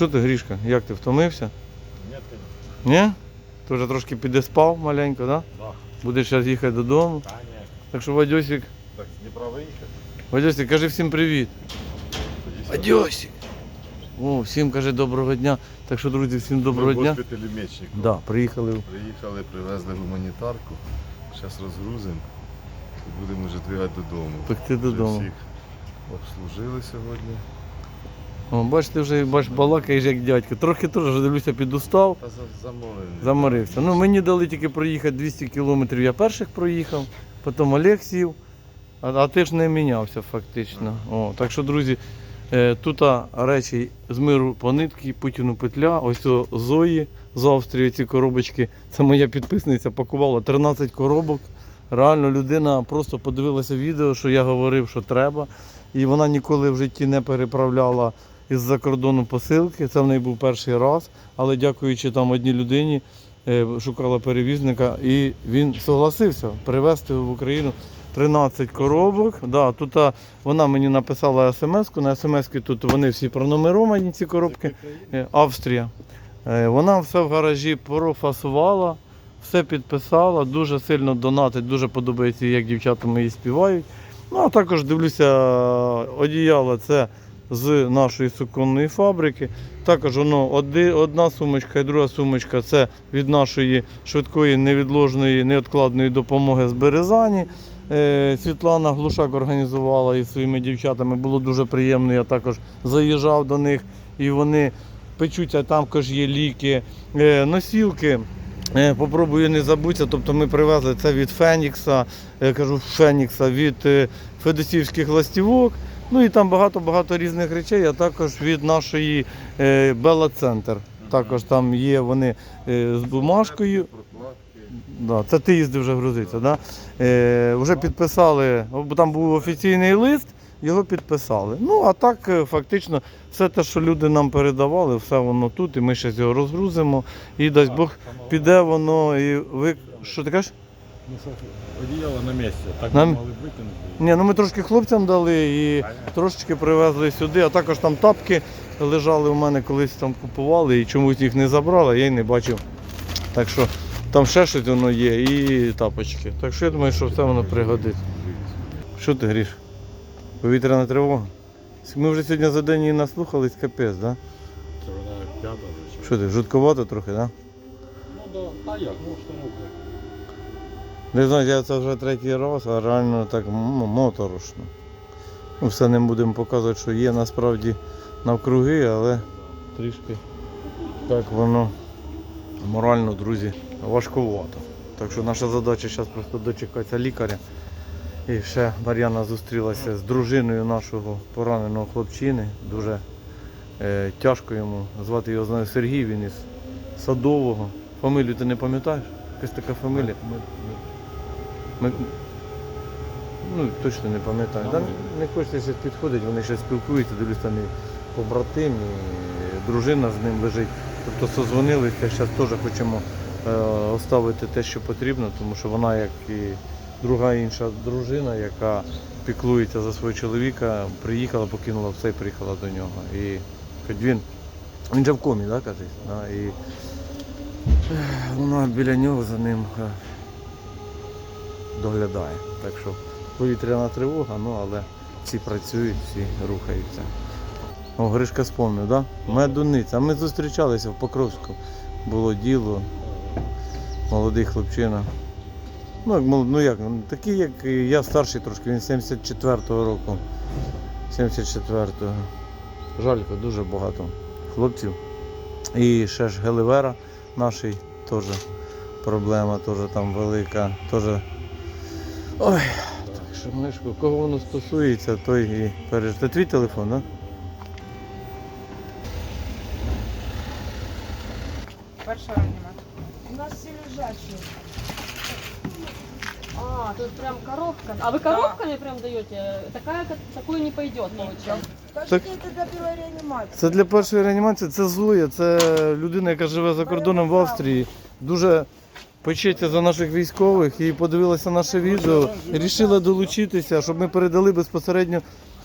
Що ти, Грішка, як ти втомився? Нет, конечно. Ні? Ти вже трошки підеспав маленько, да? Да. Будеш зараз їхати додому. Конечно. Так що Вадьосик, Так, не право їхати. Вадьосик, кажи всім привіт. Вадьосик. О, всім каже доброго дня. Так що, друзі, всім доброго Ми дня. госпіталі Мечникова. Да, приїхали. Приїхали, привезли гуманітарку. Зараз розгрузимо. І будемо вже двигати додому. Пекти Вже додому. Всіх обслужили сьогодні. О, бач, ти вже бач, балакаєш як дядько. Трохи теж дивлюся, підустав. Та за- замовлені. Заморився. Ну, мені дали тільки проїхати 200 кілометрів, я перших проїхав, потім Олег сів, а, а ти ж не мінявся фактично. О, так що, друзі, е, тут а, речі з миру по нитки, Путіну петля, ось о, Зої з Австрії ці коробочки. Це моя підписниця пакувала 13 коробок. Реально людина просто подивилася відео, що я говорив, що треба. І вона ніколи в житті не переправляла із-за кордону посилки. Це в неї був перший раз. Але дякуючи там одній людині, е, шукала перевізника, і він согласився привезти в Україну 13 коробок. Да, тут вона мені написала смс-ку. На смс-ки тут вони всі пронумеровані, ці коробки. Е, Австрія. Е, Вона все в гаражі профасувала, все підписала, дуже сильно донатить, дуже подобається, як дівчата мої співають. Ну, а також дивлюся, одіяло це з нашої суконної фабрики. Також воно одна сумочка і друга сумочка це від нашої швидкої невідложної, неодкладної допомоги з Березані. Е, Світлана Глушак організувала із своїми дівчатами. Було дуже приємно. Я також заїжджав до них і вони печуться, там також є ліки, е, носілки. Е, Попробую не забутися. Тобто ми привезли це від Фенікса, я кажу Фенікса, від Федосівських ластівок. Ну і там багато-багато різних речей, а також від нашої Бела Центр. Також там є вони е, з бумажкою. Да, це ти їздив вже грузитися, да? Е, вже підписали, бо там був офіційний лист, його підписали. Ну, а так, е, фактично, все те, що люди нам передавали, все воно тут, і ми ще його розгрузимо. І дасть Бог, піде воно і ви. Що ти кажеш? Ну, слухай, одіяло на місці, так Нам- мали викинути. Ні, ну ми трошки хлопцям дали і трошечки привезли сюди, а також там тапки лежали у мене колись там купували і чомусь їх не забрали, я й не бачив. Так що там ще щось воно є і тапочки. Так що я думаю, що все воно пригодиться. Що ти гріш? Повітряна тривога? Ми вже сьогодні за день її наслухались, капець, да? Це вона п'ята вже. Що ти, жутковато трохи, да? Ну да, а як, ну установка. Не знаю, я це вже третій раз, а реально так моторошно. Ну, все не будемо показувати, що є насправді навкруги, але трішки так воно морально, друзі, важкувато. Так що наша задача зараз просто дочекатися лікаря. І ще Мар'яна зустрілася з дружиною нашого пораненого хлопчини. Дуже е, тяжко йому. Звати його знаю Сергій, він із Садового. Фамилію ти не пам'ятаєш? Якась така фамілія. Ми. Ну, точно не пам'ятаю. Да, не хочеться щось підходить, вони ще спілкуються, дивлюсь там і побратим, і дружина з ним лежить. Тобто созвонилися, зараз теж хочемо е, оставити те, що потрібно, тому що вона, як і друга інша дружина, яка піклується за свого чоловіка, приїхала, покинула все і приїхала до нього. І він, він же в комі, да, кажуть? Да, і вона біля нього за ним. Доглядає. Так що повітряна тривога, ну але всі працюють, всі рухаються. О, Гришка спомнив, да? Медуниця. Ми зустрічалися в Покровську. Було діло, молодий хлопчина. Ну, як, ну як, такий, як я старший трошки, він 74-го року. 74-го. Жалько, дуже багато хлопців. І ще ж Гелевера наш теж проблема, теж там велика. Теж Ой, так що Мишко, кого воно стосується, той і переж. Це твій телефон, так? Перша реанімація. У нас всі лежачі. А, тут прям коробка. А вы коробками прям даете? Такая, как- такую не пойдет, получается. Кажете, це для білої реанімації. Це для першої реанімації, це Зоя, це людина, яка живе за кордоном в Австрії. Дуже печеться за наших військових і подивилася наше відео. Рішила долучитися, щоб ми передали безпосередньо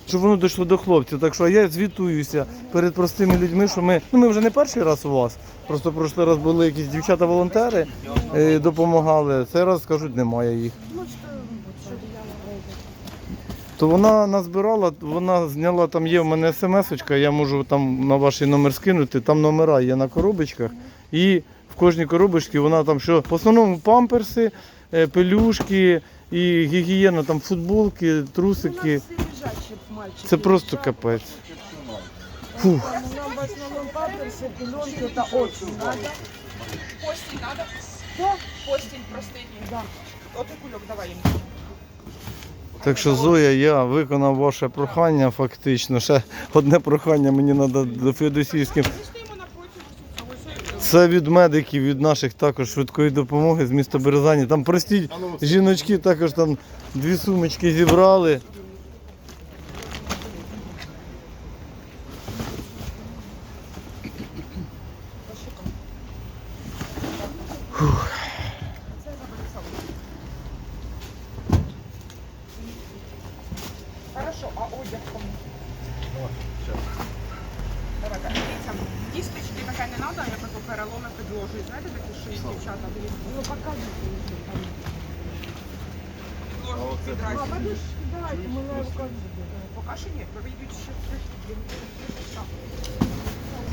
щоб воно дійшло до хлопців. Так що я звітуюся перед простими людьми, що ми, ну ми вже не перший раз у вас. Просто прошлий раз були якісь дівчата-волонтери, е, допомагали. Цей раз кажуть, немає їх. То вона назбирала, вона зняла, там є в мене смс-очка, я можу там на ваш номер скинути, там номера є на коробочках. І в кожній коробочці вона там що, в основному памперси, е, пелюшки і гігієна, там футболки, трусики. Це просто капець. Фух. Постіль надо? Постіль простині. Да. Кульок давай їм. Так що Зоя, я виконав ваше прохання фактично. Ще одне прохання мені треба до Феодосійським. Це від медиків, від наших також швидкої допомоги з міста Березані. Там прості жіночки також там дві сумочки зібрали. Хорошо, а одяг кому? Давай, так, дивіться, дісточки таке не треба, я таку переломи підложую. Знаєте, такі шиї дівчата беруть? Ну, покажите. Підложують А, відразу. подожди, давайте, мы на руках. Поки що ні, вийдуть ще трішки.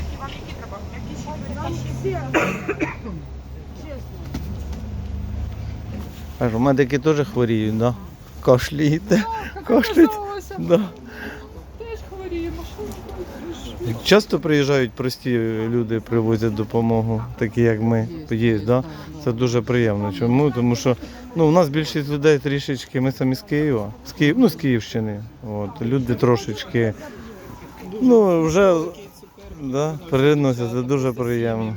Які вам які треба? Які ще Нам які ще? все, честно. Кажу, медики теж хворіють, да? Кашляєте. Кашляєте. Да. Теж хворіємо. Часто приїжджають прості люди, привозять допомогу, такі як ми. Є, да? Це дуже приємно. Чому? Тому що ну, у нас більшість людей трішечки, ми самі з Києва, з Київ, ну, з Київщини. От, люди трошечки. Ну, вже да, переносять, це дуже приємно.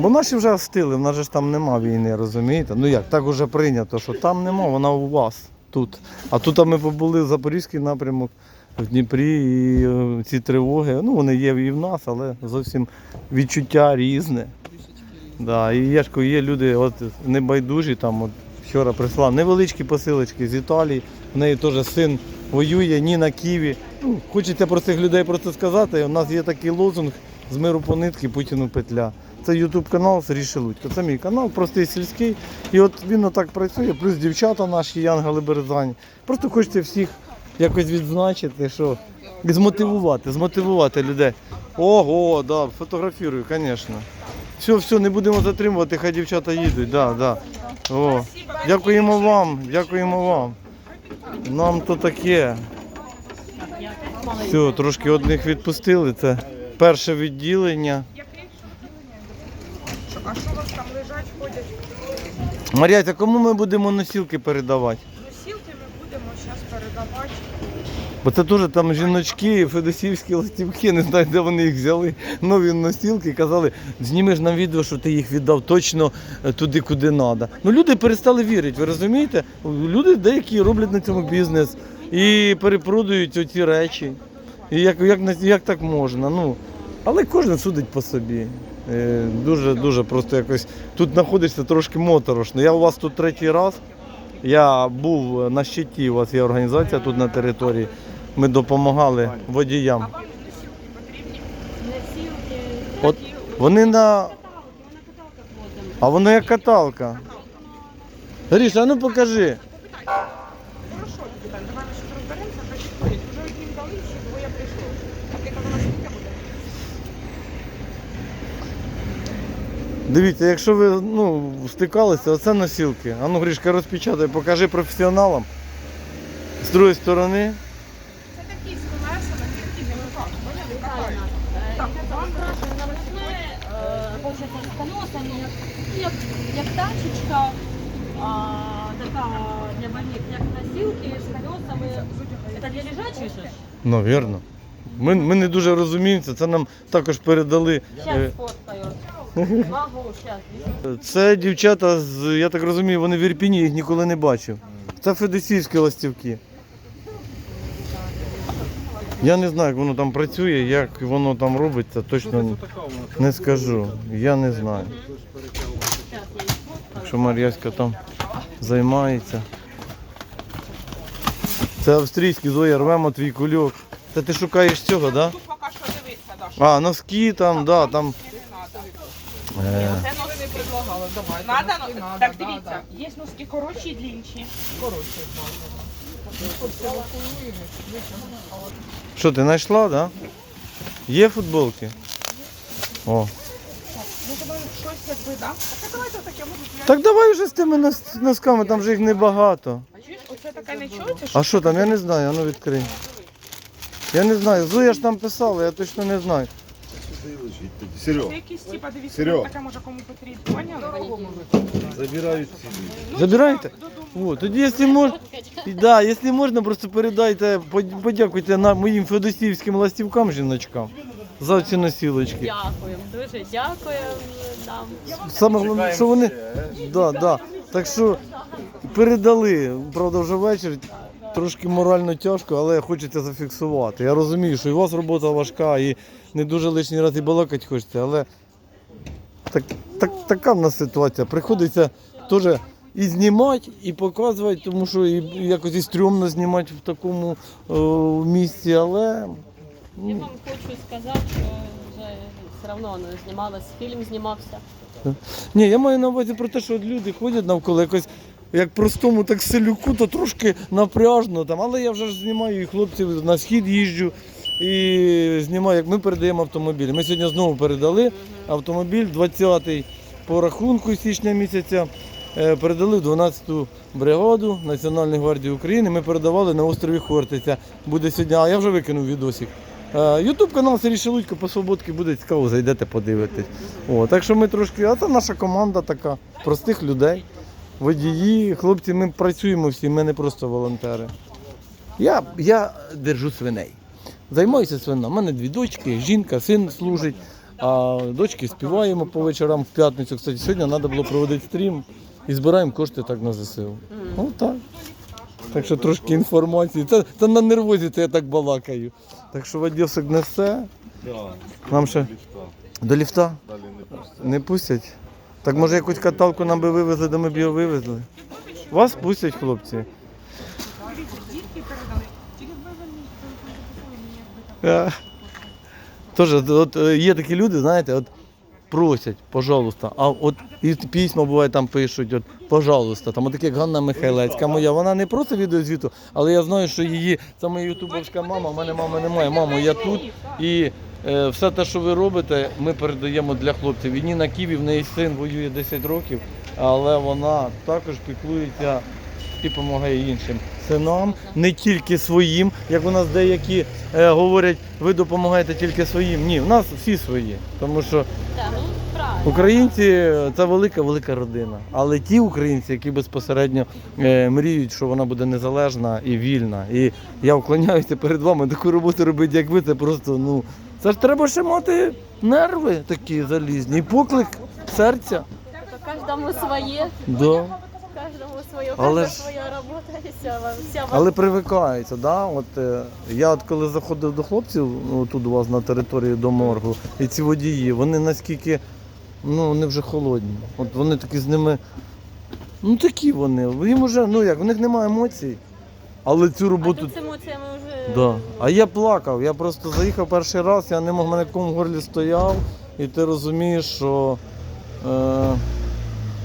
Бо наші вже встили, в нас же ж там нема війни, розумієте? Ну як, так уже прийнято, що там нема, вона у вас тут. А тут ми побули в Запорізький напрямок, в Дніпрі, і е, ці тривоги, ну вони є і в нас, але зовсім відчуття різне. Да, і є, ж, є люди от, небайдужі, там от, вчора прислав невеличкі посилочки з Італії, в неї теж син воює, ні на Києві. Ну, хочеться про цих людей просто сказати, у нас є такий лозунг з миру по нитки, Путіну петля. Це Ютуб канал Сергій Шелудько. Це мій канал, простий сільський. І от він отак працює, плюс дівчата наші, Янгели Березані. Просто хочеться всіх якось відзначити, що змотивувати, змотивувати людей. Ого, да, фотографірую, звісно. Все, все, не будемо затримувати, хай дівчата їдуть. Да, да. О, дякуємо вам, дякуємо вам. Нам то таке. Все, трошки одних відпустили. Це перше відділення. А що у вас там лежать, ходять? Мар'яця, кому ми будемо носілки передавати? Носілки ми будемо зараз передавати. Бо це теж там жіночки, федосівські ластівки, не знаю, де вони їх взяли. Нові носілки казали, знімеш нам відео, що ти їх віддав точно е, туди, куди треба. Ну люди перестали вірити, ви розумієте? Люди деякі роблять на цьому бізнес і перепродають оці речі. І як, як, як так можна? Ну, але кожен судить по собі. Е, Дуже, дуже просто якось тут знаходишся трошки моторошно. Я у вас тут третій раз. Я був на щиті, у вас є організація тут на території. Ми допомагали водіям. От вони на. А воно як каталка. Гріша, ну покажи. Хорошо, Віталь, давай ми ще розберемося, хай підходять. Уже одним дали, ще двоє прийшло. А ти казала, скільки буде? Дивіться, якщо ви ну, стикалися, оце носілки. А ну, Грішка, розпечатай, покажи професіоналам. З другої сторони. Це такі з колесами, тільки не поняли? Катають. Так, вам краще навесне, получается, з колесами, як, як тачечка, а, така для больних, як носилки з колесами. Это для лежачих же? Навірно. Ми, ми не дуже розуміємося, це нам також передали. Сейчас е, сейчас. Це дівчата з, я так розумію, вони в Ірпіні, їх ніколи не бачив. Це федосійські ластівки. Я не знаю, як воно там працює, як воно там робиться, точно не, скажу. Я не знаю. Так що Мар'яська там займається. Це австрійський Зоя, рвемо твій кульок. Та ти шукаєш цього, так? Да? А, носки там, да, там. Не. Е, Це носки предлагали, давай. Надо, носки надо, так да, дивіться, є носки коротші і длінші. Коротше, Що, ти знайшла, так? Да? Є футболки? О. Ну, тебе щось якби, да? Так, давайте таке, може, я... Так давай вже з тими нос- носками, там же їх небагато. А чуєш, оце таке не чується, А що там, я не знаю, а ну відкрий. Я не знаю, Зоя ж там писала, я точно не знаю. Лежить тоді. Серег, якісь, типа, дивіться, Серьо. таке може кому потрібно, поняли? забирають ці люди. Забираєте? О, тоді, якщо можна, да, якщо можна, просто передайте, под- подякуйте на моїм федосівським ластівкам жіночкам за ці носілочки. Дякуємо, дуже дякуємо нам. Саме головне, що вони. Да, да. Так що передали, правда, вже вечір. Трошки морально тяжко, але хочеться зафіксувати. Я розумію, що і у вас робота важка, і не дуже лишній раз і балакати хочеться, але так, так, така в нас ситуація. Приходиться теж і знімати, і показувати, тому що і якось і стрьомно знімати в такому о, місці, але Я ну, вам хочу сказати, що вже все одно знімалось, фільм знімався. Ні, я маю на увазі про те, що люди ходять навколо якось. Як простому так селюку, то трошки напряжно там, але я вже ж знімаю і хлопців на схід їжджу і знімаю, як ми передаємо автомобіль. Ми сьогодні знову передали автомобіль 20-й по рахунку січня місяця. е, Передали в 12-ту бригаду Національної гвардії України. Ми передавали на острові Хортиця. Буде сьогодні, а я вже викинув відосик. Ютуб канал Сергій Шелудько по свободки буде цікаво, зайдете подивитись. О, так що ми трошки, а це наша команда така, простих людей, водії, хлопці, ми працюємо всі, ми не просто волонтери. Я, я держу свиней. Займаюся свином. У мене дві дочки, жінка, син служить, а дочки співаємо по вечорам в п'ятницю. Кстати, сьогодні треба було проводити стрім і збираємо кошти так на ЗСУ. Ну так. Так що трошки інформації. Та, та на нервозі то я так балакаю. Так що Вадьосик несе. Нам ще до ліфта Далі не пустять. Так може якусь каталку нам би вивезли, де ми б його вивезли. Вас пустять, хлопці. Так. Е. От, е, є такі люди, знаєте, от просять, пожалуйста. А от і письма буває там пишуть, от, пожалуйста, там от таке як Ганна Михайлецька моя, вона не просто відеозвіту, але я знаю, що її, це моя ютубовська мама, в мене мами немає. Мамо, я тут. І все те, що ви робите, ми передаємо для хлопців. І Ніна Ківі, в неї син воює 10 років, але вона також піклується і допомагає іншим синам, не тільки своїм, як у нас деякі е, говорять, ви допомагаєте тільки своїм. Ні, у нас всі свої. Тому що ну українці це велика, велика родина. Але ті українці, які безпосередньо е, мріють, що вона буде незалежна і вільна. І я вклоняюся перед вами, таку роботу робити, як ви, це просто, ну. Це ж треба ще мати нерви такі залізні, і поклик серця. То кожному своє, Да. кожному своє, Але кожна ж- своя робота і вся, вам- вся вам. Але привикається, да? От, е, я от коли заходив до хлопців, ну, тут у вас на території до моргу, і ці водії, вони наскільки, ну, вони вже холодні. От вони такі з ними, ну такі вони. Їм уже, ну як, в них немає емоцій. Але цю А роботу. тут з емоціями. Да. А я плакав, я просто заїхав перший раз, я не мог, мене ком в горлі стояв, і ти розумієш, що. Е,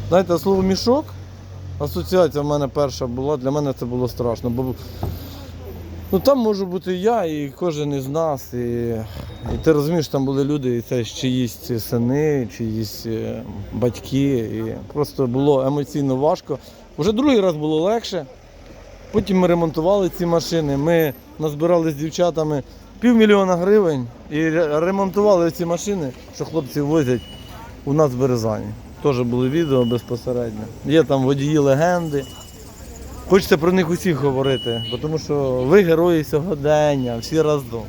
знаєте, слово мішок, асоціація в мене перша була, для мене це було страшно. Бо ну, там можу бути я і кожен із нас. І, і ти розумієш, там були люди, і це чиїсь сини, чиїсь е, батьки. І просто було емоційно важко. Уже другий раз було легше. Потім ми ремонтували ці машини. Ми назбирали з дівчатами півмільйона гривень і ремонтували ці машини, що хлопці возять у нас в Березані. Теж були відео безпосередньо. Є там водії легенди. Хочеться про них усіх говорити, тому що ви герої сьогодення, всі разом.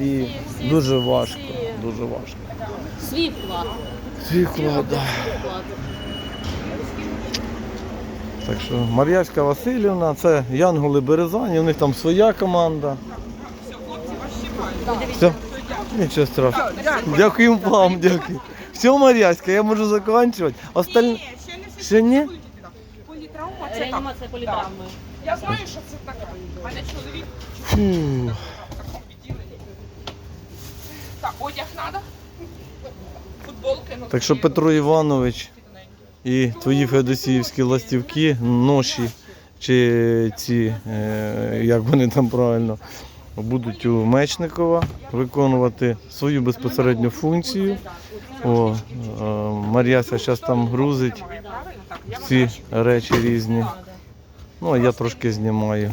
І дуже важко, дуже важко. Свій вклад. Свій вклад, да. Так що Мар'ячка Васильівна, це Янголи Березані, у них там своя команда. Все? Нічого страшного. Дякую вам, дякую. Все, Мар'яська, я можу закінчувати. Остальне ще не Ще ні? Політравма, це так. Реанімація політравми. Я знаю, що це таке. У мене чоловік Фу. в такому відділенні. Так, одяг треба? Футболки, ну Так що Петро Іванович і твої феодосіївські ластівки, ноші чи ці, е, як вони там правильно, будуть у Мечникова виконувати свою безпосередню функцію. О, е, Мар'яся зараз там грузить ці речі різні. Ну, а я трошки знімаю.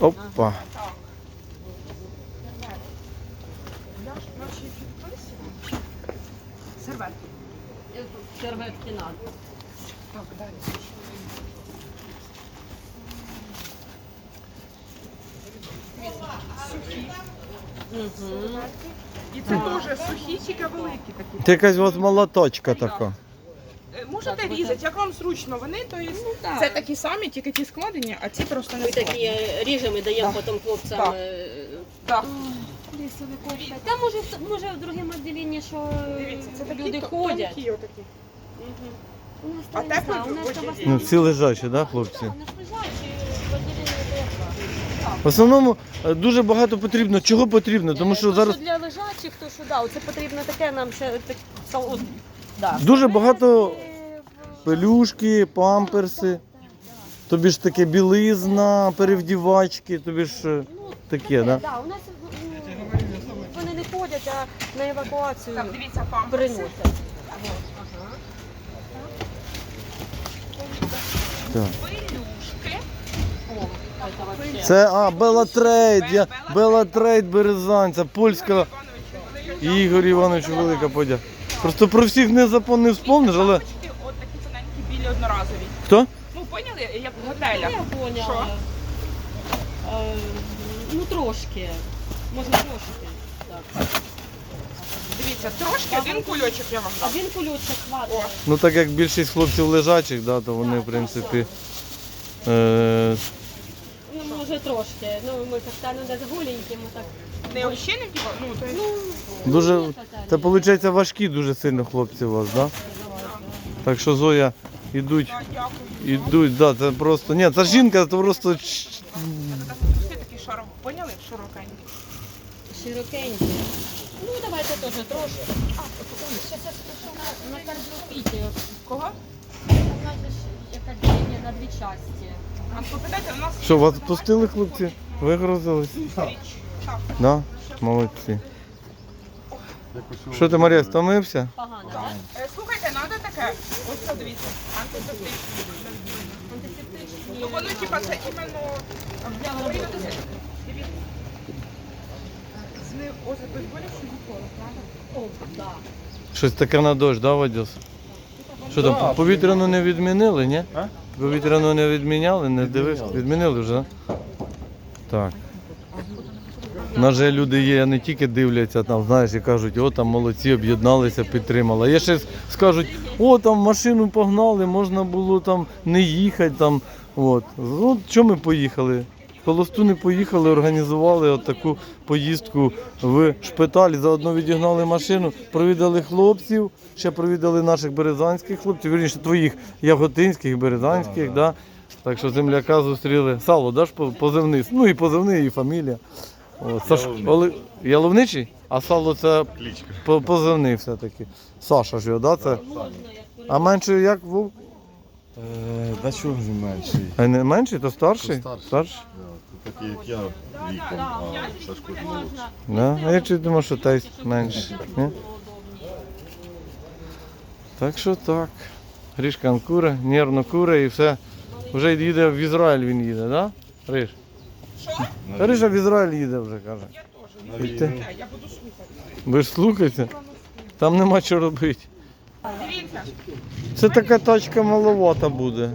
Опа. Я ж наші підписую. Серветки. Серветки треба. Так, далі. Сухі. І це теж сухі, тільки великі такі. Це якась вас молоточка така. Е, Можете різати, як вам зручно. Вони, то є, це такі самі, тільки ті складені, а ці просто не Ми такі складені. е, ріжемо і даємо Так. потім хлопцям. Так. е, Так. Лісові кофти. Та може, в- може в другому відділенні, що е, Дивіться, це такі люди то- ходять. тонкі отакі. А там, не у нас там в. Ну, основному- всі лежачі, да, хлопці? Так, лежачі, в основному е, дуже багато потрібно. Чого потрібно? Тому що Е, то, зараз для лежачих, то що да, оце потрібно таке нам ще так, со- от, да. Дуже багато пелюшки, памперси, тобі ж таке білизна, перевдівачки, тобі ж е, Ну, таке, да? Да, у нас м, вони не ходять, а на евакуацію Так, дивіться, памперси. приносять. Так. Це а, Белатрейд, я Белатрейд Березанця, польська Ігор Іванович велика подяка. Просто про всіх не запом не вспомниш, але. От такі тоненькі білі одноразові. Хто? Ну, поняли, як в готелях. Я поняла. Що? Е, ну трошки. Можна трошки. Так. Дивіться, трошки один кульочок я вам дам. Один кульочок хватить. О. Ну так як більшість хлопців лежачих, да, то вони, в принципі. Е, Ну, може трошки. Ну, ми как-то ну, даже голенькі, ми так. Не взагалі не піва, ну, то є Ну, дуже. Це виходить важкі дуже сильно хлопці у вас, да? Так що Зоя, ідуть, Так, дякую. ідуть, да, це просто. Ні, це жінка, це просто. ч- Так, Пусти такі шаров, поняли? Широкенькі. Широкенькі. Ну, теж трошки. А, ой, ще це спишу на, на кардіопіті. Кого? У нас же ж яка ділення на дві часті. А попитайте, у нас Що, вас пустили хлопці? Вигрузились? Так, Да? Молодці. Що ти, Марія, стомився? Погано, так. Е, Слухайте, треба таке. Ось це дивіться. Антисептичне. Антисептичні. Ну, воно, типа, це іменно... Ось безболячий укол, правда? О, да. Щось таке на дощ, да, Вадюс? Що там, повітряну не відмінили, ні? А? Повітряну не відміняли, не дивився? Відмінили вже? Так. На жаль, люди є, не тільки дивляться там, знаєш, і кажуть, о, там молодці, об'єдналися, підтримали. Є ще скажуть, о, там машину погнали, можна було там не їхати. Там. От. От чому ми поїхали? В Холосту не поїхали, організували от таку поїздку в шпиталь, заодно відігнали машину, провідали хлопців, ще провідали наших березанських хлопців, вірніше твоїх яготинських, березанських, да. Так що земляка зустріли. Сало, даш позивний? Ну і позивний, і фамілія. От, Саш... Яловничий. Оли... Яловничий? А сало це по- позивний все-таки. Саша ж його, да? Це? А менший як вовк? Е, да чого він менший? А не менший, то старший? То старший. Старший? Такий, як я віком, а Сашко ж можна. Да? А я чуть думав, що той менший. Ні? Так що так. Грішкан куре, нервно куре і все. Вже їде в Ізраїль він їде, да? Гриш? Гриша в Ізраїль їде вже, каже. Я теж. І ти? Е, Я буду слухати. Ви ж слухайте, там нема що робити. Дивіться. Це така тачка маловата буде.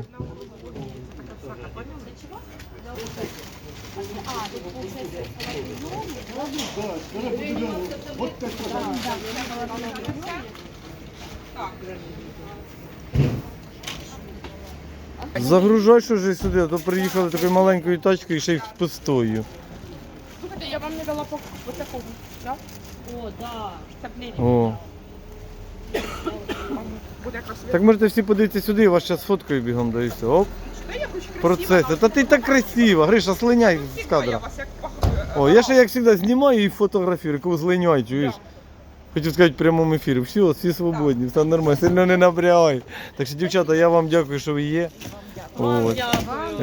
Загружай що ж сюди, а то приїхали такою маленькою тачкою і ще й з пустою. Слухайте, я вам не дала по, такому. Да? О, да. О, буде красиво. Так можете всі подивитися сюди, я вас зараз фоткою бігом даю все. Оп, Та я красиво. Та ти так красиво. Гриша, слиняй з Я вас як О, я ще як завжди знімаю і фотографірую, коли злиняй, чуєш? Хотів сказати в прямому ефірі. Все, всі свободні, все нормально, сильно не напрягай. Так що, дівчата, я вам дякую, що ви є. От.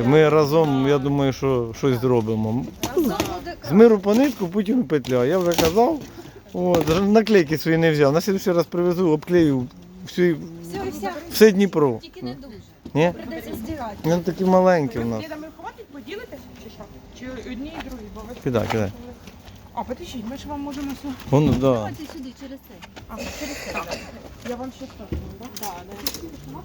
Ми разом, я думаю, що щось зробимо. З миру по нитку, Путіну петля. Я вже казав. От, даже наклейки свої не взяв. На слідчий раз привезу, обклею всю, Все, Дніпро. Тільки не дуже. Ні? Придеться здирати. Вони такі маленькі в нас. Діда, ми хватить одні і другі? Бо ви... Кидай, кидай. А, подождіть, ми ж вам можемо... сю- Воно, да. Давайте сюди, через це. А, через це. Я вам ще скажу, так? Да, да.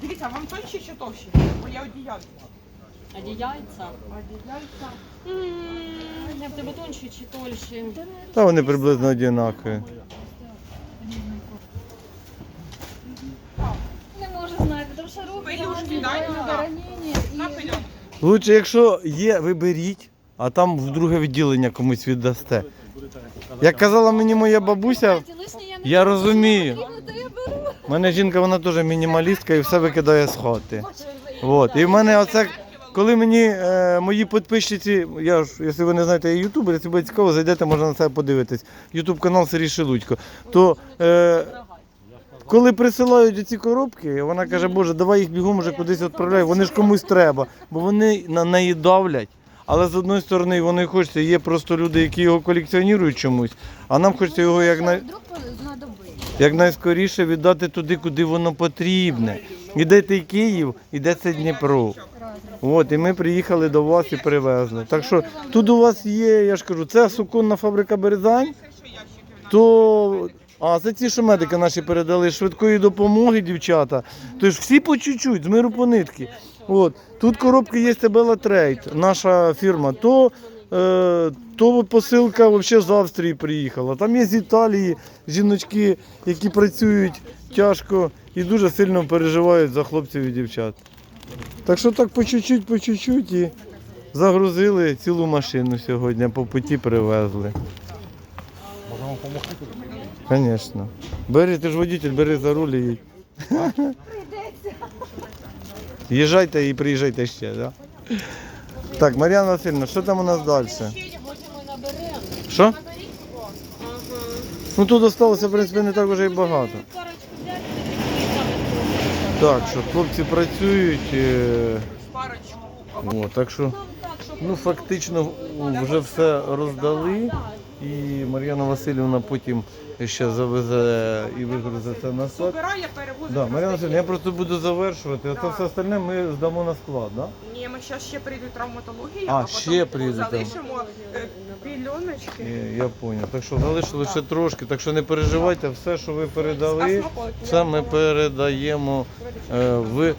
Дивіться, вам тонші чи товщі? Бо я одіяльця. Одіяльця. Одіяльця. М, Я в тебе тонші чи тольші? Та вони приблизно однакові. Не можу знати, тому що руки Пелюшки, да, ранені, да. ранені і... Наперед. Лучше, якщо є, ви беріть, а там в друге відділення комусь віддасте. Як казала мені моя бабуся, я розумію. беру. мене жінка, вона теж мінімалістка і все викидає з хати. От. І в мене оце, коли мені е, мої підписчиці, я ж, якщо ви не знаєте, я ютубер, якщо буде цікаво, зайдете, можна на це подивитись. Ютуб канал Сергій Шелудько. То е, коли присилають ці коробки, вона каже, Боже, давай їх бігом вже кудись відправляй, вони ж комусь треба, бо вони на неї давлять. Але з одної сторони вони хочеться, є просто люди, які його колекціонують чомусь, а нам хочеться його як на. Вдруг знадобиться. як найскоріше віддати туди, куди воно потрібне. Іде той Київ, іде це Дніпро. От, і ми приїхали до вас і привезли. Так що тут у вас є, я ж кажу, це суконна фабрика Березань, то. А, це ті, що медики наші передали швидкої допомоги, дівчата. Тож всі по чуть-чуть, з миру по нитки. От. Тут коробки є Тебела Трейд, наша фірма. То, е, то посилка взагалі з Австрії приїхала. Там є з Італії жіночки, які працюють тяжко і дуже сильно переживають за хлопців і дівчат. Так що так по чуть-чуть, по чуть-чуть і загрузили цілу машину сьогодні, по путі привезли. Вам допомогти? Звісно. Бери, ти ж водитель, бери за руль і їдь. Їжджайте і приїжджайте ще, так? Да? Так, Мар'яна Васильівна, що там у нас далі? Що? Ну тут залишилося, в принципі, не так вже і багато. Так, що хлопці працюють. О, так що, ну фактично вже все роздали. І Мар'яна Васильівна потім ще завезе і вигрузить це на склад. Збирає, перевозить. Да, Мар'яна. Васильівна, я просто буду завершувати. Оце Да. все остальне ми здамо на склад. Да? Ні, ми зараз ще прийдуть травматологія, А, а, потім ще прийдуть залишимо е, пільоночки. Е, Я зрозумів. Так що залишили ще трошки, так що не переживайте, все, що ви передали, А смаколики? все ми передаємо е, в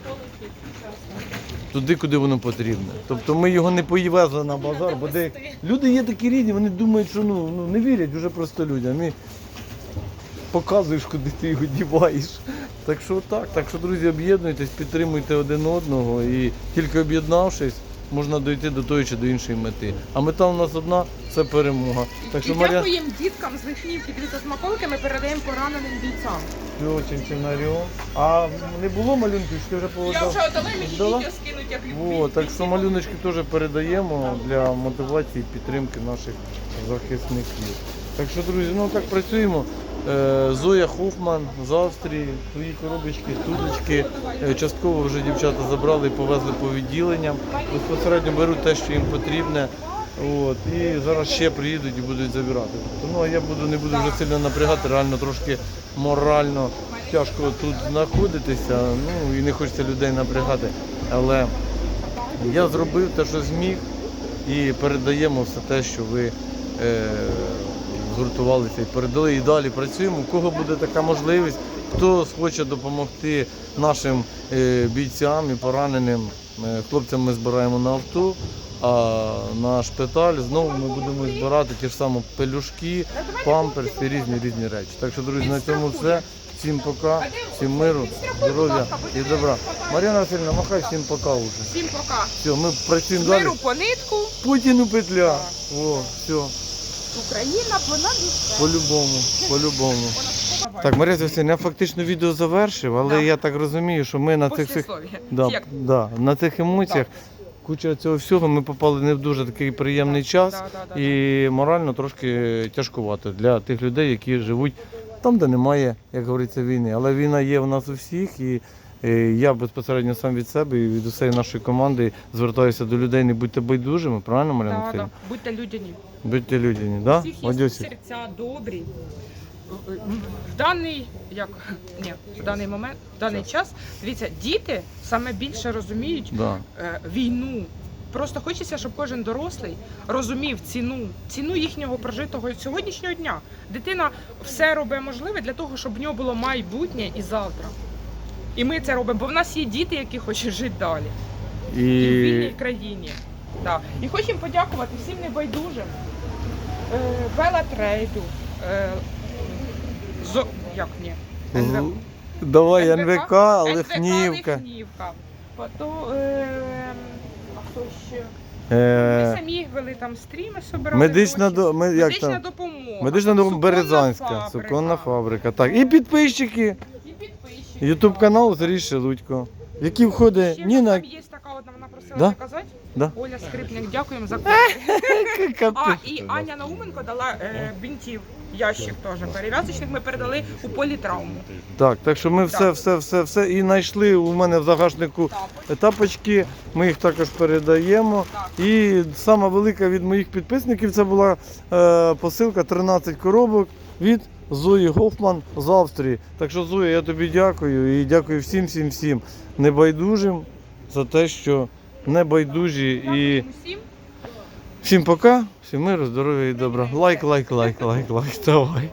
туди, куди воно потрібно. Тобто ми його не повезли на базар, бо де люди є такі рідні, вони думають, що ну, ну не вірять вже просто людям. І показуєш, куди ти його діваєш. Так що так, так що, друзі, об'єднуйтесь, підтримуйте один одного і тільки об'єднавшись, можна дойти до тої чи до іншої мети. А мета у нас одна це перемога. Так І що Мар'я... дякуємо діткам з Лихнівки. Дивіться, смаколики ми передаємо пораненим бійцям. Дуже чинчинаріон. А не було малюнків, що ти вже Я поводав? вже отдала мені Віддала? відео скинуть, як О, так що малюночки теж передаємо для мотивації і підтримки наших захисників. Так що, друзі, ну так працюємо. Е, Зоя Хофман з Австрії, свої коробочки, тудочки. Е, Частково вже дівчата забрали і повезли по відділенням. Безпосередньо беруть те, що їм потрібне. От, і зараз ще приїдуть і будуть забирати. Тобто, я буду, не буду вже сильно напрягати, реально трошки морально тяжко тут знаходитися. Ну і не хочеться людей напрягати. Але я зробив те, що зміг, і передаємо все те, що ви е, згуртувалися і передали. І далі працюємо. У кого буде така можливість, хто схоче допомогти нашим е, бійцям і пораненим е, хлопцям ми збираємо на авто. А на шпиталь знову ми будемо збирати ті ж самі пелюшки, памперси, різні різні речі. Так що, друзі, на цьому все. Всім пока, всім миру, здоров'я і добра. Мар'яна Васильівна, махай всім пока уже. Всім пока. Все, ми працюємо далі. миру по нитку. Путіну петля. О, все, Україна понад усе. по-любому, по-любому. Так, Марія Васильівна, я фактично відео завершив, але Да. я так розумію, що ми на цих всіх да, Як? да, на цих емоціях. Куча цього всього ми попали не в дуже такий приємний час Да, да, да, і морально трошки тяжкувато для тих людей, які живуть там, де немає, як говориться, війни. Але війна є в нас у всіх, і е, я безпосередньо сам від себе і від усієї нашої команди звертаюся до людей, не будьте байдужими, правильно, Мар'яна Да, да. Будьте людяні. Будьте людяні, да? Всіх є серця добрі. В даний, як, ні, в даний момент, в даний час, дивіться, діти саме більше розуміють Да. е, війну. Просто хочеться, щоб кожен дорослий розумів ціну, ціну їхнього прожитого сьогоднішнього дня. Дитина все робить можливе для того, щоб в нього було майбутнє і завтра. І ми це робимо, бо в нас є діти, які хочуть жити далі. І в вільній країні. Да. І хочемо подякувати всім небайдужим, е, велотрейду, е, зо, як ні? НВ... давай НВК, НВК, Лихнівка. Лихнівка. Потім, е, Ми Е, самі вели там стріми, собирали медична, гроші. до, ми, як медична там? допомога. Медична допомога Суконна Березанська, фабрика. суконна фабрика. Так. І підписчики. І підписчики. Ютуб канал Сергій Шелудько. Який входить Ще Ніна. там є така одна, вона просила Да? заказати. Да. Оля Скрипник, дякуємо за А, і Аня Науменко дала е, бінтів, ящик теж перев'язочник. Ми передали у полі травму. Так, так що ми все, Так. все, все, все і знайшли у мене в загашнику тапочки. Ми їх також передаємо. Так. І сама велика від моїх підписників це була е, посилка 13 коробок від Зої Гофман з Австрії. Так що, Зоя, я тобі дякую і дякую всім, всім, всім небайдужим за те, що небайдужі і всім пока, всім миру, здоров'я і добра. Лайк, лайк, лайк, лайк, лайк. Давай.